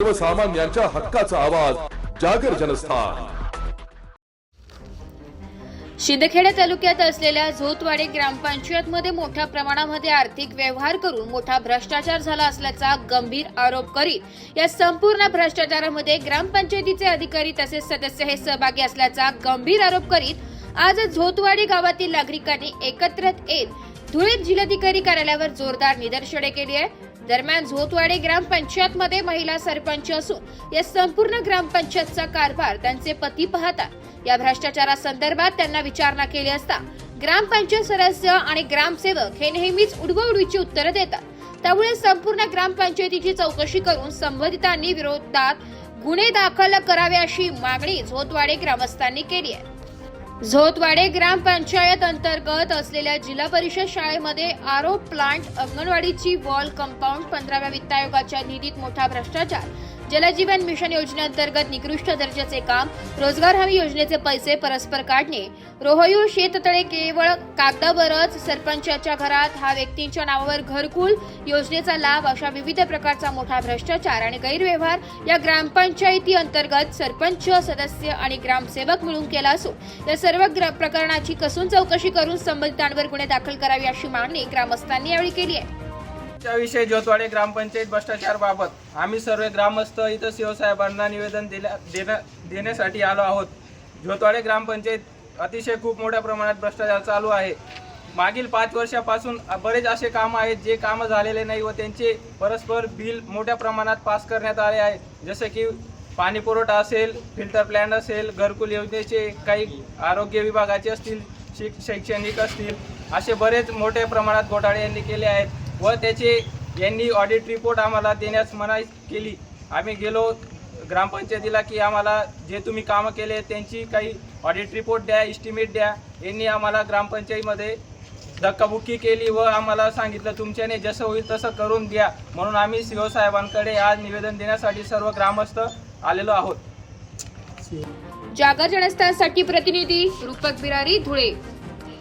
सर्वसामान्यांच्या हक्काचा आवाज जागर जनस्थान. शिंदखेडा तालुक्यात असलेल्या झोतवाडे ग्रामपंचायतमध्ये मोठ्या प्रमाणामध्ये आर्थिक व्यवहार करून मोठा भ्रष्टाचार झाला असल्याचा गंभीर आरोप करीत या संपूर्ण भ्रष्टाचारामध्ये ग्रामपंचायतीचे अधिकारी तसेच सदस्य हे सहभागी असल्याचा गंभीर आरोप करीत आज झोतवाडी गावातील नागरिकांनी एकत्रित येत धुळे जिल्हाधिकारी कार्यालयावर जोरदार निदर्शने केली आहे दरम्यान झोतवाडे ग्रामपंचायतमध्ये महिला सरपंच असून या संपूर्ण ग्रामपंचायतचा कारभार त्यांचे पती पाहतात. या भ्रष्टाचारासंदर्भात त्यांना विचारणा केली असता ग्रामपंचायत सदस्य आणि ग्रामसेवक हे नेहमीच उडवउडवीची उत्तरं देतात. त्यामुळे संपूर्ण ग्रामपंचायतीची चौकशी करून संबंधितांनी विरोधात गुन्हे दाखल करावे अशी मागणी झोतवाडे ग्रामस्थांनी केली आहे. झोतवाडे ग्रामपंचायत अंतर्गत असलेल्या जिल्हा परिषद शाळेमध्ये आरो प्लांट अंगणवाडीची वॉल कंपाऊंड पंधराव्या वित्त आयोगाच्या निधीत मोठा भ्रष्टाचार. जलजीवन मिशन योजनेअंतर्गत निकृष्ट दर्जाचे काम रोजगार हमी योजनेचे पैसे परस्पर काढणे. रोहयू शेततळे केवळ कागदावरच सरपंचाच्या घरात हा व्यक्तींच्या नावावर घरकुल योजनेचा लाभ अशा विविध प्रकारचा मोठा भ्रष्टाचार आणि गैरव्यवहार या ग्रामपंचायती अंतर्गत सरपंच सदस्य आणि ग्रामसेवक मिळून केला असून या सर्व ग्र- प्रकरणाची कसून चौकशी करून संबंधितांवर गुन्हे दाखल करावे अशी मागणी ग्रामस्थांनी यावेळी केली आहे. विषय जोतवाडे ग्रामपंचायत भ्रष्टाचार बाबत आम्ही सर्व ग्रामस्थ इथं शिवसाहेबांना निवेदन दिल्या देण्या देण्यासाठी आलो आहोत. जोतवाडे ग्रामपंचायत अतिशय खूप मोठ्या प्रमाणात भ्रष्टाचार चालू आहे. मागील पाच वर्षापासून बरेच असे कामं आहेत जे कामं झालेले नाही व त्यांचे परस्पर बिल मोठ्या प्रमाणात पास करण्यात आले आहे. जसे की पाणी पुरवठा असेल फिल्टर प्लॅन असेल घरकुल योजनेचे काही आरोग्य विभागाचे असतील शिक शैक्षणिक असतील असे बरेच मोठ्या प्रमाणात घोटाळे यांनी केले आहेत. व त्याचे यांनी ऑडिट रिपोर्ट आम्हाला देण्यास मनाई केली. आम्ही गेलो ग्रामपंचायतीला की आम्हाला जे तुम्ही कामं केले त्यांची काही ऑडिट रिपोर्ट द्या इस्टिमेट द्या. यांनी आम्हाला ग्रामपंचायतीमध्ये धक्काबुक्की केली व आम्हाला सांगितलं तुमच्याने जसं होईल तसं करून द्या. म्हणून आम्ही सी साहेबांकडे आज निवेदन देण्यासाठी सर्व ग्रामस्थ आलेलो आहोत. जागर जनस्थानसाठी प्रतिनिधी रूपक बिरारी धुळे.